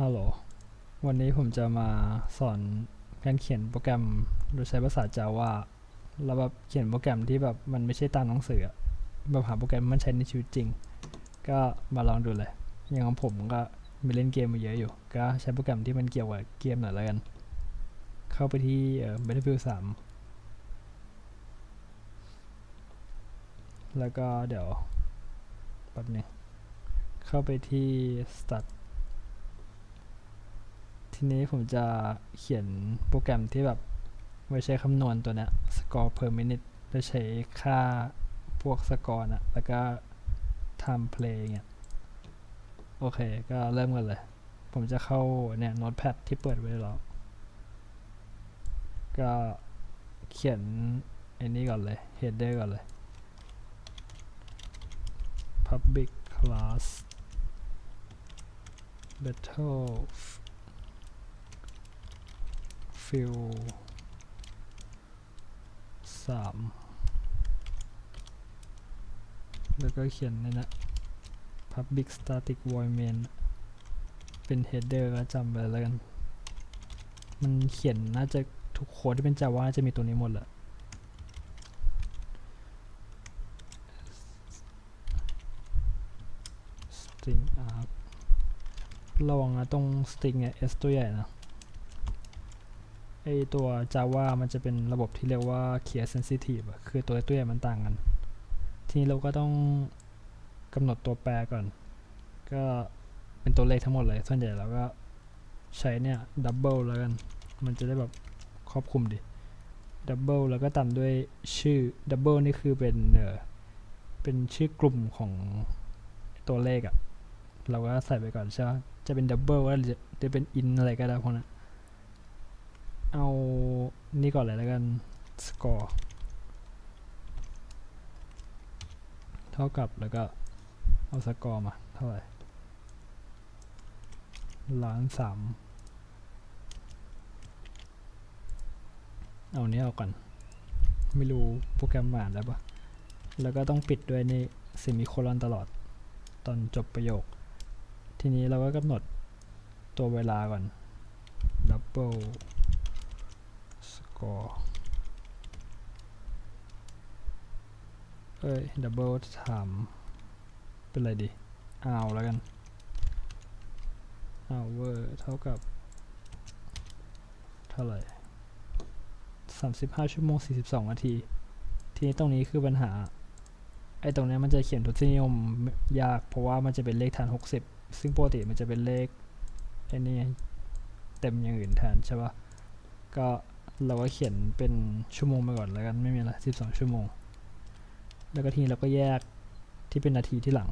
ฮัลโหล วันนี้ผมจะมาสอนการเขียนโปรแกรมโดยใช้ภาษา Java แล้วแบบเขียนโปรแกรมที่แบบมันไม่ใช่ตามหนังสือแบบหาโปรแกรมมันใช้ในชีวิตจริง ก็มาลองดูเลย อย่างของผมก็มีเล่นเกมมาเยอะอยู่ ก็ใช้โปรแกรมที่มันเกี่ยวกับเกมหน่อยแล้วกัน เข้าไปที่เอ่อ Battlefield 3 แล้วก็เดี๋ยวแป๊บหนึงเข้าไปที่ start ทีนี้ผมจะเขียนโปรแกรมที่แบบไว้ใช้คำนวณตัวเนี้ย score per minute โดยใช้ค่าพวกสกอร์นะแล้วก็ time play เงี้ย โอเค ก็เริ่มกันเลย ผมจะเข้าเนี่ย notepad ที่เปิดไว้แล้ว ก็เขียนไอ้นี้ก่อนเลย header ก่อนเลย public class battle fill สามแล้วก็เขียนในนะ public static void main เป็น header ก็จำไปแล้วกัน มันเขียนน่าจะทุกโค้ดที่เป็น Java จะมีตัวนี้หมดแหละ string arg ระวังนะตรง string เนี่ย s ตัวใหญ่นะ ไอตัว Java มันจะเป็นระบบที่เรียกว่า case sensitive คือตัวตัวมันต่างกัน ทีนี้เราก็ต้องกำหนดตัวแปรก่อน ก็เป็นตัวเลขทั้งหมดเลย ส่วนใหญ่เราก็ใช้เนี่ย double แล้วกัน มันจะได้แบบครอบคลุมดิ double แล้วก็ตามด้วยชื่อ double นี่คือเป็นเออเป็นชื่อกลุ่มของตัวเลขอะเราก็ใส่ไปก่อนใช่ไหมจะเป็น double ว่าจะจะเป็น in อะไรก็ได้พวกนั้น เอานี่ก่อนเลยแล้วกัน score เท่ากับแล้วก็เอาสกอร์มา เท่าไหร่ล้านสามเอานี้เอาก่อนไม่รู้โปรแกรมอ่านแล้วปะแล้วก็ต้องปิดด้วยนี่เซมิโคลอนตลอด ตอนจบประโยค ทีนี้เราก็กำหนดตัวเวลาก่อน double score เอ้ย double time เป็นอะไรดี hour แล้วกัน hour เท่ากับ เท่าไหร่35ชั่วโมง42นาที ทีนี้ตรงนี้คือปัญหา ไอ้ตรงนี้มันจะเขียนทศนิยมยาก เพราะว่ามันจะเป็นเลขฐาน60ซึ่งปกติมันจะเป็นเลขไอ้นี่เต็มอย่างอื่นแทนใช่ปะก็ เราก็เขียนเป็นชั่วโมงไปก่อนแล้วกันไม่มีอะไร12ชั่วโมง แล้วก็ทีนี้เราก็แยกที่เป็นนาทีที่หลัง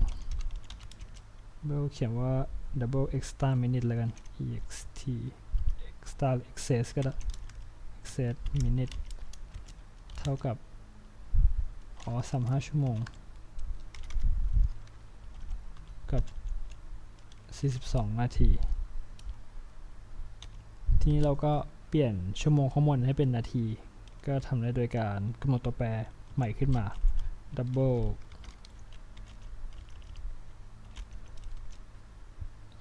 เราเขียนว่า double extra minute แล้วกัน ext extra excess ก็ได้ excess minute เท่ากับอ๋อ35ชั่วโมง กับ 42 นาที ทีนี้เราก็ เปลี่ยนชั่วโมงข้างบนให้เป็นนาที ก็ทำได้โดยการกำหนดตัวแปรใหม่ขึ้นมา double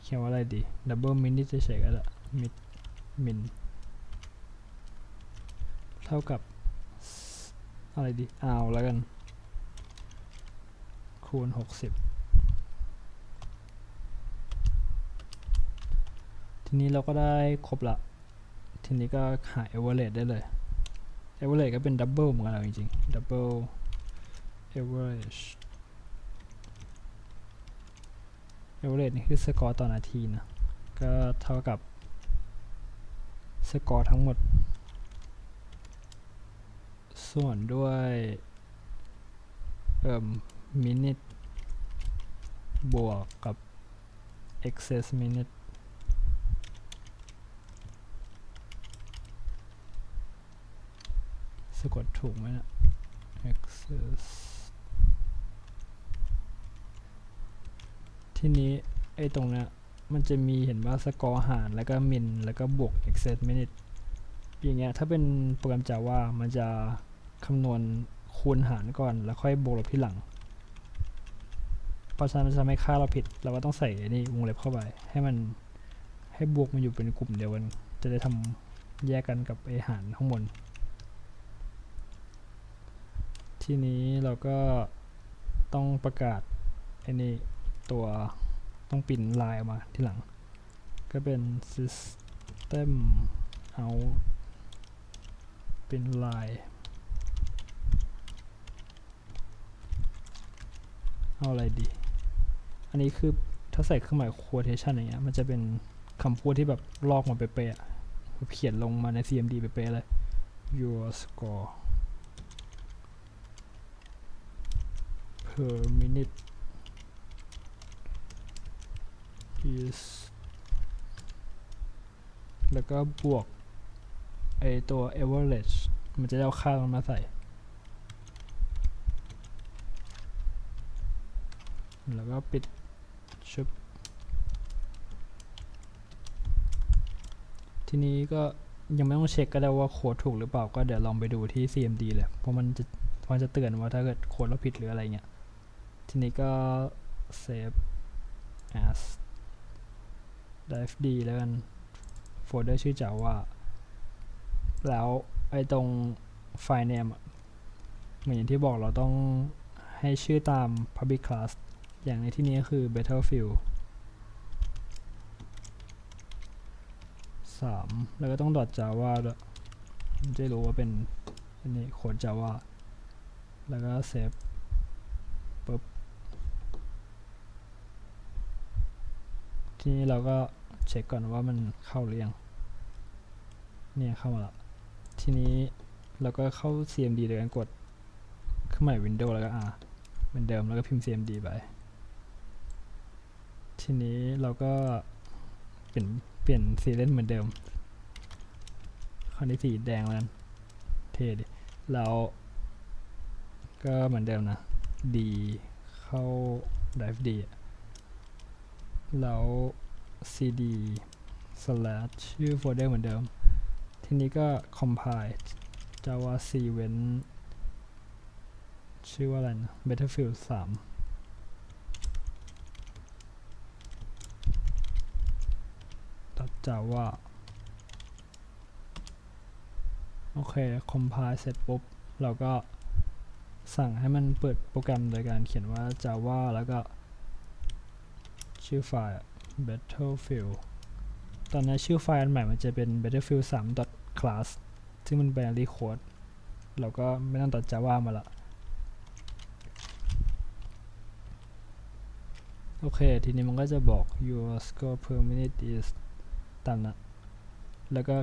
เขียนว่าอะไรดี double minute เฉยๆก็ได้ mid min เท่ากับ อะไรดี hour แล้วกัน คูณ 60ทีนี้เราก็ได้ครบละ ทีนี้ก็หา average ได้เลย average ก็เป็น double เหมือนกันเอาจริงๆ double average average นี่คือสกอร์ต่อนาทีนะ ก็เท่ากับสกอร์ทั้งหมด ส่วนด้วยเอ่อ minute บวกกับ excess minute สะกดถูกไหมนะ excess ที่นี้ไอ้ตรงเนี้ยมันจะมีเห็นว่าสกอร์หารแล้วก็มินแล้วก็บวก excess minute อย่างเงี้ยถ้าเป็นโปรแกรม Java มันจะคำนวณคูณหารก่อน แล้วค่อยบวกลบที่หลัง เพราะฉะนั้นมันจะทำให้ค่าเราผิด เราก็ต้องใส่นี่วงเล็บเข้าไป ให้มันใหให้บวกมันอยู่เป็นกลุ่มเดียวกัน จะได้ทำแยกกันกับไอหารข้างบน ทีนี้เราก็ต้องประกาศไอ้นี่ตัวต้องปิ่นลายออกมาที่หลัง ก็เป็น system out เป็นลายเอาอะไรดี อันนี้คือถ้าใส่เครื่องหมาย quotation อย่างเงี้ย มันจะเป็นคำพูดที่แบบลอกมาเป๊ะๆอะเขียนลงมาใน CMD เป๊ะๆเลย your score per minute is แล้วก็บวกไอตัว average มันจะได้เอาค่ามันมาใส่ แล้วก็ปิดชุบทีนี้ก็ยังไม่ต้องเช็คก็ได้ว่าโค้ดถูกหรือเปล่าก็เดี๋ยวลองไปดูที่ CMD เลยเพราะมันจะมันจะเตือนว่าถ้าเกิดโค้ดเราผิดหรืออะไรเงี้ย ทีนี้ก็ save as d d แล้วกันโฟลเดอร์ชื่อ java แล้วไอ้ตรงไฟล์ name เหมือนอย่างที่บอกเราต้องให้ชื่อตาม public class อย่างในที่นี้ก็คือ battlefield 3 แล้วก็ต้อง .java ด้วยมันจะรู้ว่าเป็นอันนี้โค้ด java แล้วก็เซฟปุ๊บ ทีนี้เราก็เช็คก่อนว่ามันเข้าหรือยัง เนี่ยเข้ามาละทีนี้เราก็เข้า CMD โดยการกดเครื่องหมาย Windows แล้วก็ R เหมือนเดิมแล้วก็พิมพ์ CMD ไป ทีนี้เราก็เปลี่ยนเปลี่ยนสีเล่นเหมือนเดิมคราวนี้สีแดงแล้วกันเท่ดิแล้วก็เหมือนเดิมนะ D เข้า Drive D อะ แล้ว cd slash ชื่อโฟลเดอร์เหมือนเดิม ทีนี้ก็ compile java c เว้นชื่อว่าอะไรนะ battlefield 3 java โอเค compile เสร็จปุ๊บ เราก็สั่งให้มันเปิดโปรแกรมโดยการเขียนว่า java แล้วก็ ชื่อไฟล์ battlefield ตอนนี้ชื่อไฟล์อันใหม่มันจะเป็น battlefield 3 class ซึ่งมัน binary code เราก็ไม่ต้องตัด java มาละโอเค ทีนี้มันก็จะบอก your score per minute is ตามนั้นแล้วก็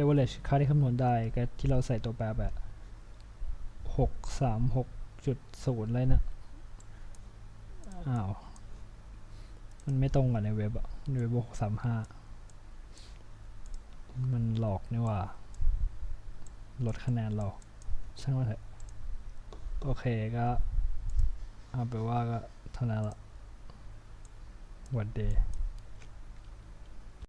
average ค่าที่คำนวณได้ก็ที่เราใส่ตัวแปรแบบหกสามหกจุดศูนย์เลยนะอ้าว มันไม่ตรงกับในเว็บอะในเว็บหกสามห้ามันหลอกนี่ว่า ลดคะแนนเราช่างมันเถอะโอเคก็เอาไปว่าก็เท่านั้นละวันเดย์